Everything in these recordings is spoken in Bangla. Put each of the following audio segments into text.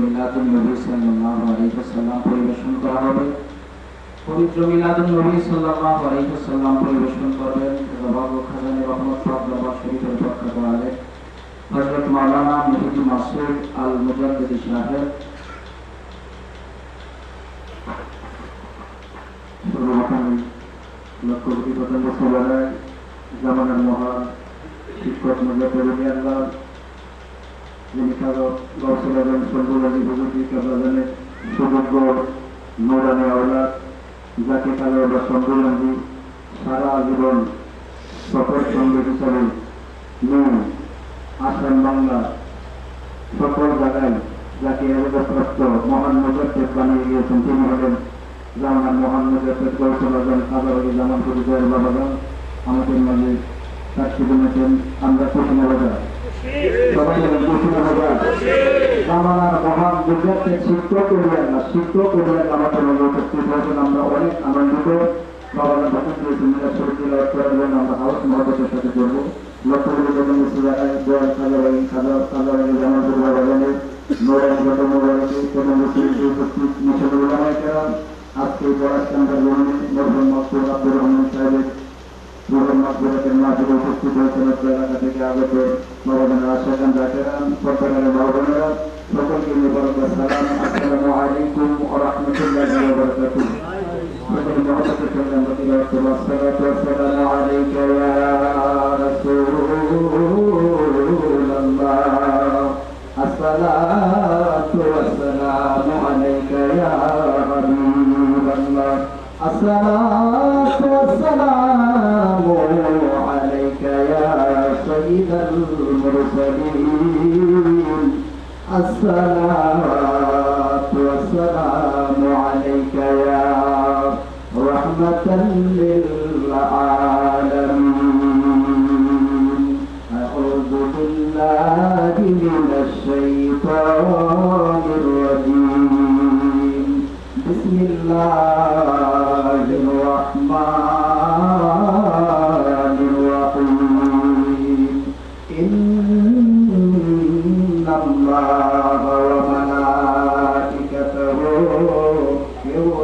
মিলাদুন নবী সাল্লাল্লাহু আলাইহি ওয়াসাল্লাম পরিবেশন করা হবে পবিত্র মিলাদুন নবী সাল্লাল্লাহু আলাইহি ওয়াসাল্লাম পরিবেশন করবেন বাবু খাজানে রহমত ফাদলাবাদ শরীফের পক্ষ থেকে হযরত মাওলানা মুহিদুল মাসুদ আল মুজাদ্দিদি সাহেব সর্বপ্রথম লক্ষ কোটি পতঙ্গ সবাই জামানের মহান শিক্ষক মুজাফরুল আল্লাহ কারও গৌসল আজম সন্ডুল আলী হুজুরি কাবলাজানের সুযোগ্য নোরানি আওলাদ যাকে কালো বা সন্ডুল আলী সারা জীবন সফর সঙ্গে হিসাবে নিয়ে আসাম বাংলা। সকল জায়গায় যাকে অবগতপ্রাপ্ত মহান মুজাফেদ বানিয়ে গিয়েছেন তিনি হলেন জামান মহান মুজাফেদ গৌসল আজম আলী জামান পরিচয়ের বাবাগা আমাদের মাঝে সাক্ষী বলেছেন আমরা কুসুমা বাজার। সবাই বলেন কুসুমা বাজার জামানার মহান মুজাফেদ শিক্ষক করিয়া না শিক্ষক করিয়া আমাদের উপস্থিত হয়েছেন আমরা অনেক আনন্দিত বাবারা ভাষণ দিয়েছেন শরীর করার জন্য আমরা হাউস মহাপতের সাথে করব লক্ষ যখন দোয়াল খাজা বাড়ি খাজা খাজা বাড়ি জামান পরিবার গত মোবাইলকে কোনো মুসলিম উপস্থিত মিশনের আজকে পড়ার গ্রহণে মরহুম মাসুদ আব্দুর রহমান সাহেবের مغفرة واجب وكتب وتنزل لك إجابته والسلام عليك يا رسول الله الصلاة والسلام عليك يا حبيب الله سيد المرسلين. الصلاة والسلام عليك يا رحمة للعالمين. أعوذ بالله من الشيطان الرجيم. بسم الله الرحمن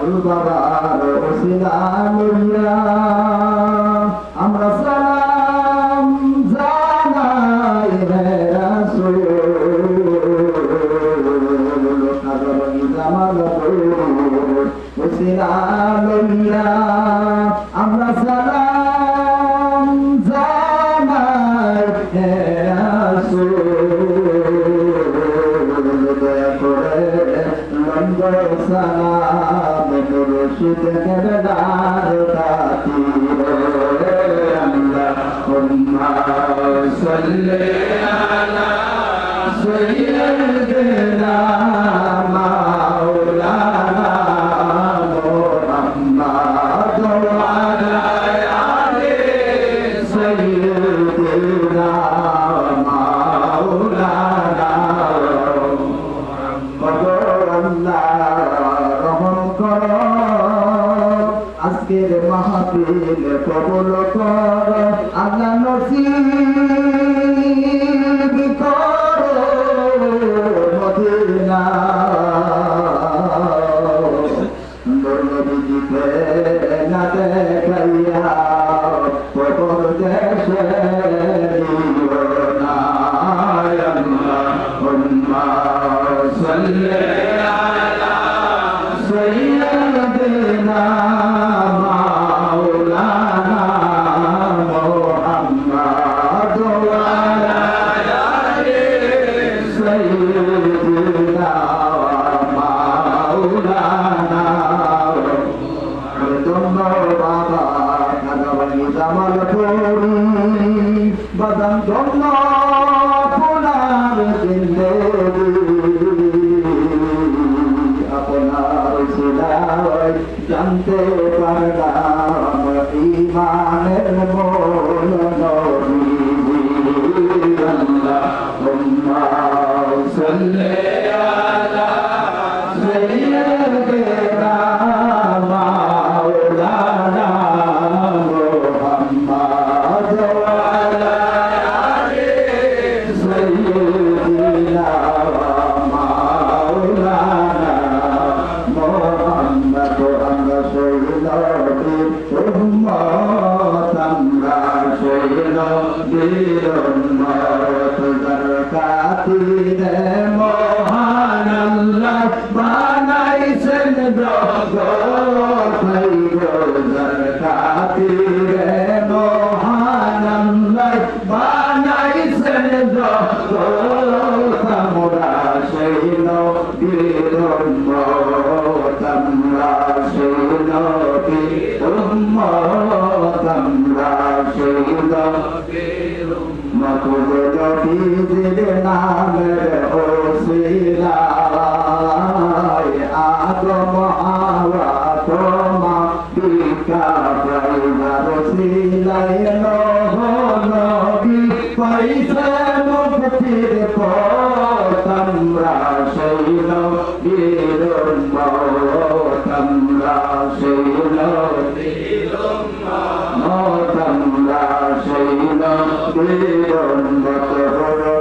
দয়াল বাবার ওসিলা লইয়া আমরা সালাম জানাই রে রাসূল। জামাল ওসিলা লইয়া আমরা সালাম জানাই রে রাসূল দয়া করে লন্ডন সালাম دادا سڄا صحيح ديرا امبا صحيح ديوارا আল্লাহ নসিব। আমরা সৈয়দীর উম্মত দরকাতিরে মহান আল্লাহ বানাইছেন জগৎ নবীজির নামের ওসিলায় আদম হাওয়া তোমা পিতা পাইবার সিলাই নহ নবী পাইছে মুক্তির পথ আমরা সেই নবী